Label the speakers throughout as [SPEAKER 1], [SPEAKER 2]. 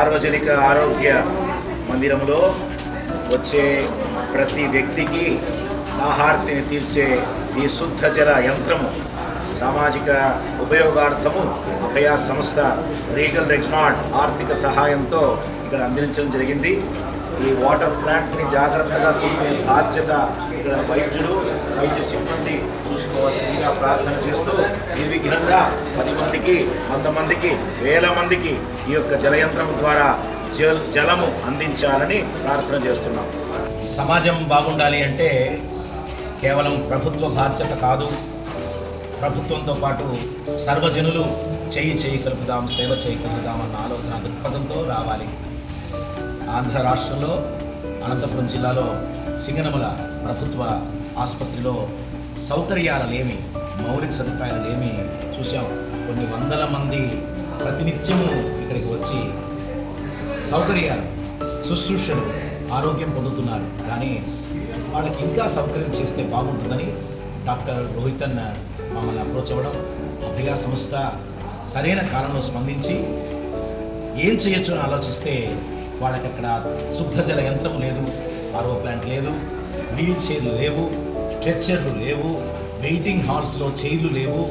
[SPEAKER 1] సార్వజనిక ఆరోగ్య మందిరంలో వచ్చే ప్రతి వ్యక్తికి ఆహార్తిని తీర్చే ఈ శుద్ధ జల యంత్రము సామాజిక ఉపయోగార్థము అభయ సంస్థ రీగల్ రెగ్నాట్ ఆర్థిక సహాయంతో ఇక్కడ అందించడం జరిగింది. ఈ వాటర్ ప్లాంట్ని జాగ్రత్తగా చూసుకునే బాధ్యత ఇక్కడ వైద్యులు వైద్య సిబ్బంది చూసుకోవాల్సిందిగా ప్రార్థన చేస్తూ నిర్విఘ్నంగా పది మందికి వంద మందికి వేల మందికి ఈ యొక్క జలయంత్రం ద్వారా జలము అందించాలని ప్రార్థన చేస్తున్నాం. సమాజం బాగుండాలి అంటే కేవలం ప్రభుత్వ బాధ్యత కాదు. ప్రభుత్వంతో పాటు సర్వజనులు చేయి చేయి కలుపుదాం సేవ చేయి కలుపుదాం అన్న ఆలోచన దృక్పథంతో రావాలి. ఆంధ్ర రాష్ట్రంలో అనంతపురం జిల్లాలో సింగనమల ప్రభుత్వ ఆసుపత్రిలో సౌకర్యాలలేమి మౌలిక సదుపాయాలు లేమి చూసాం కొన్ని వందల మంది ప్రతినిత్యము ఇక్కడికి వచ్చి సౌకర్యాలు శుశ్రూషలు ఆరోగ్యం పొందుతున్నారు. కానీ వాళ్ళకి ఇంకా సౌకర్యం చేస్తే బాగుంటుందని డాక్టర్ రోహితన్ మమ్మల్ని అప్రోచ్ అవ్వడం అభిగా సంస్థ సరైన కాలంలో స్పందించి ఏం చేయొచ్చు అని ఆలోచిస్తే వాళ్ళకి అక్కడ శుద్ధ జల యంత్రం లేదు ఆరో ప్లాంట్ లేదు వీల్ చైర్లు లేవు స్ట్రెచ్చర్లు లేవు వెయిటింగ్ హాల్స్లో చైర్లు లేవు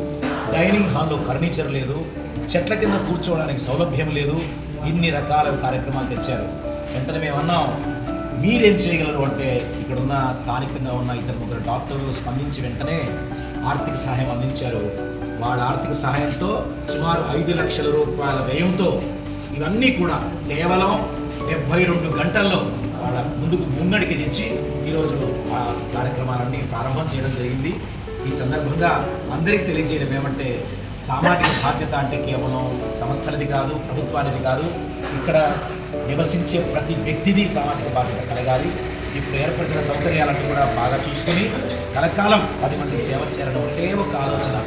[SPEAKER 1] డైనింగ్ హాల్లో ఫర్నిచర్ లేదు చెట్ల కింద కూర్చోవడానికి సౌలభ్యం లేదు ఇన్ని రకాల కార్యక్రమాలు తెచ్చారు. వెంటనే మేము అన్నాం మీరేం చేయగలరు? అంటే ఇక్కడ ఉన్న స్థానికంగా ఉన్న ఇద్దరు ముగ్గురు డాక్టర్లు స్పందించి వెంటనే ఆర్థిక సహాయం అందించారు. వాళ్ళ ఆర్థిక సహాయంతో సుమారు ఐదు లక్షల రూపాయల వ్యయంతో ఇవన్నీ కూడా కేవలం డెబ్బై రెండు గంటల్లో వాళ్ళ ముందుకు ముంగడికి తెచ్చి ఈరోజు ఆ కార్యక్రమాలన్నీ ప్రారంభం చేయడం జరిగింది. ఈ సందర్భంగా అందరికీ తెలియజేయడం ఏమంటే సామాజిక బాధ్యత అంటే కేవలం సంస్థలది కాదు ప్రభుత్వానిది కాదు. ఇక్కడ నివసించే ప్రతి వ్యక్తిది సామాజిక బాధ్యత కలగాలి. ఇప్పుడు ఏర్పరిచిన సౌకర్యాలన్నీ కూడా బాగా చూసుకొని కలకాలం పది మందికి సేవ చేయాలని ఒకటే ఒక ఆలోచన.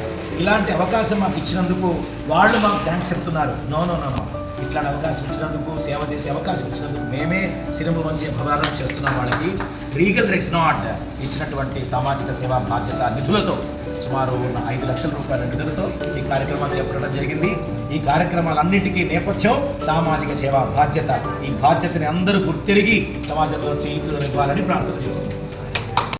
[SPEAKER 1] ఇలాంటి అవకాశం మాకు ఇచ్చినందుకు వాళ్ళు మాకు థ్యాంక్స్ చెప్తున్నారు. No no no no. ఇట్లాంటి అవకాశం ఇచ్చినందుకు సేవ చేసే అవకాశం ఇచ్చినందుకు మేమే సిరము మంచి అభివాదం చేస్తున్నాం వాళ్ళకి. రీగల్ రెక్స్ నాట్ ఇచ్చినటువంటి సామాజిక సేవా బాధ్యత నిధులతో సుమారు ఐదు లక్షల రూపాయల నిధులతో ఈ కార్యక్రమాలు చేపట్టడం జరిగింది. ఈ కార్యక్రమాలన్నింటికీ నేపథ్యం సామాజిక సేవా బాధ్యత. ఈ బాధ్యతని అందరూ గుర్తెరిగి సమాజంలో చేయుతూ ఇవ్వాలని ప్రార్థన చేస్తున్నాం.